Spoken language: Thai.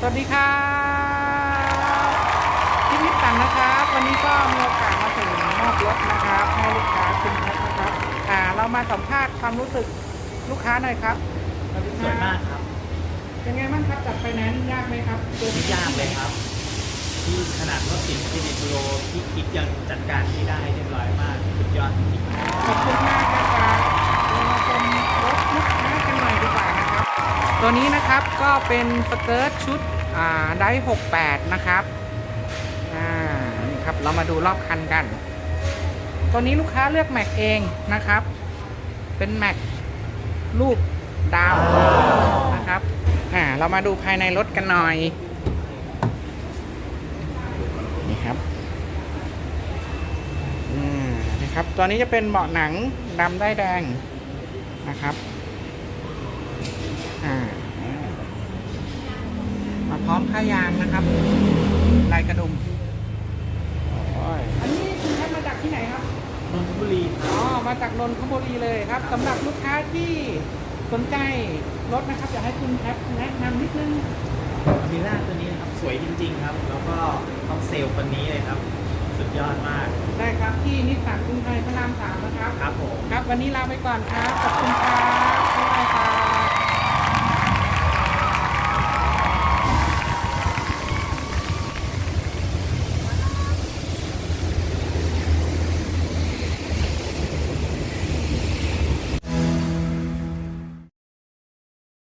สวัสดีครับพี่นิสสันนะครับ วันนี้ก็มีโอกาสมาถึงมอบรถนะครับให้ลูกค้าคุณแพทนะครับ อ่า เรามาสัมภาษณ์ความรู้สึกลูกค้าหน่อยครับสวยมากครับ เป็นไงบ้างครับจัดไฟแนนซ์ยากไหมครับเจอไม่ยากเลยครับ ที่ขนาดรถติดเครดิตบูโรที่คิดยังจัดการที่ได้เรียบร้อยมากสุดยอด ตัวนี้นะครับก็เป็นสเกิร์ตชุดอ่าได68นะครับนี่ครับเรามาดูรอบคันกัน ตัวนี้ลูกค้าเลือกแม็กเองนะครับ เป็นแม็กรูปดาวนะครับอ่าเรามาดูภายในรถกันหน่อย นี่ครับอืมนะครับ ตัวนี้จะเป็นเบาะหนังดำได้แดงนะครับ อ่า มา พร้อมผ้ายางนะครับลายกระดุมอันนี้คุณแคทมาจากที่ไหนครับนนทบุรีคอ๋รัอบมาจากนนทบุรีเลยครับสำหรับลูกค้าที่สนใจรถนะครับ อยากให้คุณแคทแนะนำนิดนึงอมิล่าตัวนี้นะครับสวยจริง ๆ ครับ แล้วก็ต้องเซลล์คนนี้เลยครับ สุดยอดมาก ได้ครับที่นิสสันกรุงไทยพระรามสามนะครับ ครับผม ครับ วันนี้ลาไปก่อนครับ ขอบคุณครับ